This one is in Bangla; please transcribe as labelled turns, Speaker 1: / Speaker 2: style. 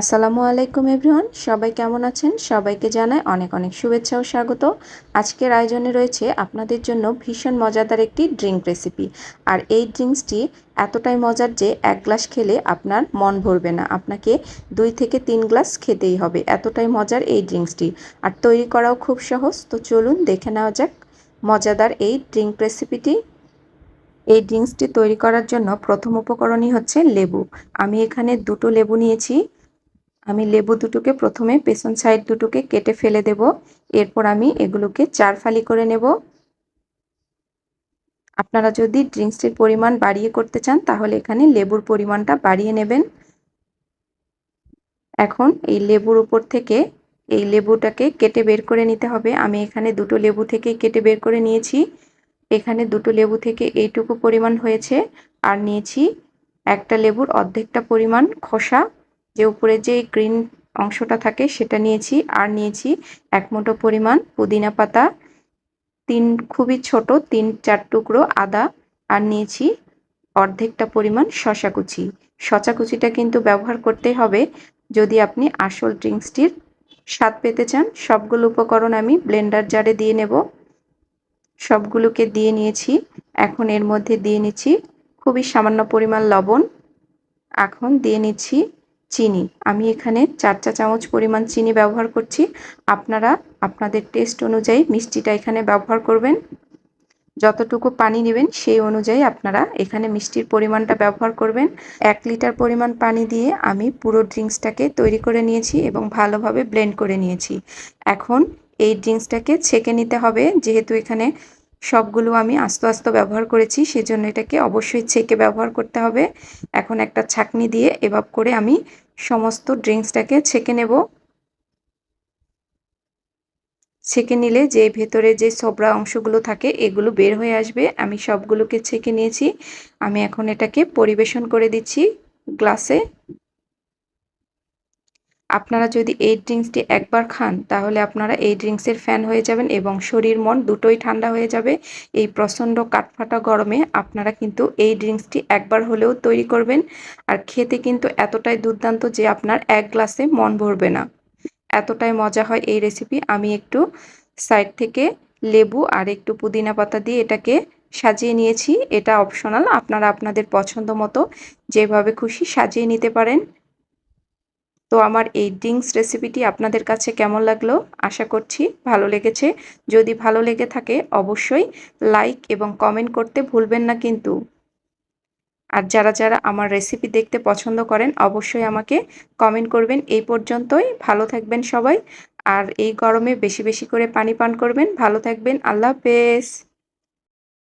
Speaker 1: আসসালামু আলাইকুম এভরিওয়ান, সবাই কেমন আছেন? সবাইকে জানাই অনেক অনেক শুভেচ্ছা ও স্বাগত। আজকের আয়োজনে রয়েছে আপনাদের জন্য ভীষণ মজাদার একটি ড্রিঙ্ক রেসিপি। আর এই ড্রিঙ্কসটি এতটাই মজার যে এক গ্লাস খেলে আপনার মন ভরবে না, আপনাকে দুই থেকে তিন গ্লাস খেতেই হবে। এতটাই মজার এই ড্রিঙ্কসটি। আর তৈরি করাও খুব সহজ, তো চলুন দেখে নেওয়া যাক মজাদার এই ড্রিঙ্ক রেসিপিটি। এই ড্রিঙ্কসটি তৈরি করার জন্য প্রথম উপকরণই হচ্ছে লেবু। আমি এখানে দুটো লেবু নিয়েছি। আমি লেবু দুটোকে প্রথমে পেছন সাইড দুটোকে কেটে ফেলে দেব। এরপর আমি এগুলোকে চার ফালি করে নেব। আপনারা যদি ড্রিঙ্কসটির পরিমাণ বাড়িয়ে করতে চান, তাহলে এখানে লেবুর পরিমাণটা বাড়িয়ে নেবেন। এখন এই লেবুর উপর থেকে এই লেবুটাকে কেটে বের করে নিতে হবে। আমি এখানে দুটো লেবু থেকে কেটে বের করে নিয়েছি। এখানে দুটো লেবু থেকে এইটুকু পরিমাণ হয়েছে। আর নিয়েছি একটা লেবুর অর্ধেকটা পরিমাণ খোসা। যে উপরে যে গ্রিন অংশটা থাকে সেটা নিয়েছি, আর নিয়েছি এক মুঠো পরিমাণ পুদিনা পাতা, তিন, খুবই ছোট, তিন, চার টুকরো আদা, আর নিয়েছি অর্ধেকটা পরিমাণ শশা কুচি। শশা কুচিটা কিন্তু ব্যবহার করতে হবে যদি আপনি আসল ড্রিঙ্কসটির স্বাদ পেতে চান। সবগুলো উপকরণ আমি ব্লেন্ডার জারে দিয়ে নেব। সবগুলোকে দিয়ে নিয়েছি। এখন এর মধ্যে দিয়ে নিচ্ছি খুবই সামান্য পরিমাণ লবণ। এখন দিয়ে নিচ্ছি চিনি। আমি এখানে চার চা চামচ পরিমাণ চিনি ব্যবহার করছি। আপনারা আপনাদের টেস্ট অনুযায়ী মিষ্টিটা এখানে ব্যবহার করবেন। যতটুকু পানি নেবেন সেই অনুযায়ী আপনারা এখানে মিষ্টির পরিমাণটা ব্যবহার করবেন। এক লিটার পরিমাণ পানি দিয়ে আমি পুরো ড্রিঙ্কসটাকে তৈরি করে নিয়েছি এবং ভালোভাবে ব্লেন্ড করে নিয়েছি। এখন এই ড্রিঙ্কসটাকে ছেঁকে নিতে হবে। যেহেতু এখানে সবগুলো আমি আস্তে আস্তে ব্যবহার করেছি, সেজন্য এটাকে অবশ্যই ছেঁকে ব্যবহার করতে হবে। এখন একটা ছাকনি দিয়ে এভাব করে আমি সমস্ত ড্রিঙ্কসটাকে ছেঁকে নেব। ছেঁকে নিলে যে ভেতরে যে সবরা অংশগুলো থাকে, এগুলো বের হয়ে আসবে। আমি সবগুলোকে ছেঁকে নিয়েছি। আমি এখন এটাকে পরিবেশন করে দিচ্ছি গ্লাসে। আপনারা যদি এই ড্রিঙ্কসটি একবার খান, তাহলে আপনারা এই ড্রিঙ্কসের ফ্যান হয়ে যাবেন এবং শরীর, মন দুটোই ঠান্ডা হয়ে যাবে। এই প্রচণ্ড কাঠফাটা গরমে আপনারা কিন্তু এই ড্রিঙ্কসটি একবার হলেও তৈরি করবেন। আর খেতে কিন্তু এতটাই দুর্দান্ত যে আপনার এক গ্লাসে মন ভরবে না। এতটাই মজা হয় এই রেসিপি। আমি একটু সাইড থেকে লেবু আর একটু পুদিনা পাতা দিয়ে এটাকে সাজিয়ে নিয়েছি। এটা অপশনাল। আপনারা আপনাদের পছন্দ মতো যেভাবে খুশি সাজিয়ে নিতে পারেন। তো আমার এই ড্রিঙ্কস রেসিপিটি আপনাদের কাছে কেমন লাগল? আশা করছি ভালো লেগেছে। যদি ভালো লেগে থাকে, অবশ্যই লাইক এবং কমেন্ট করতে ভুলবেন না কিন্তু। আর যারা যারা আমার রেসিপি দেখতে পছন্দ করেন, অবশ্যই আমাকে কমেন্ট করবেন। এই পর্যন্তই। ভালো থাকবেন সবাই। আর এই গরমে বেশি বেশি করে পানি পান করবেন। ভালো থাকবেন। আল্লাহ হাফেজ।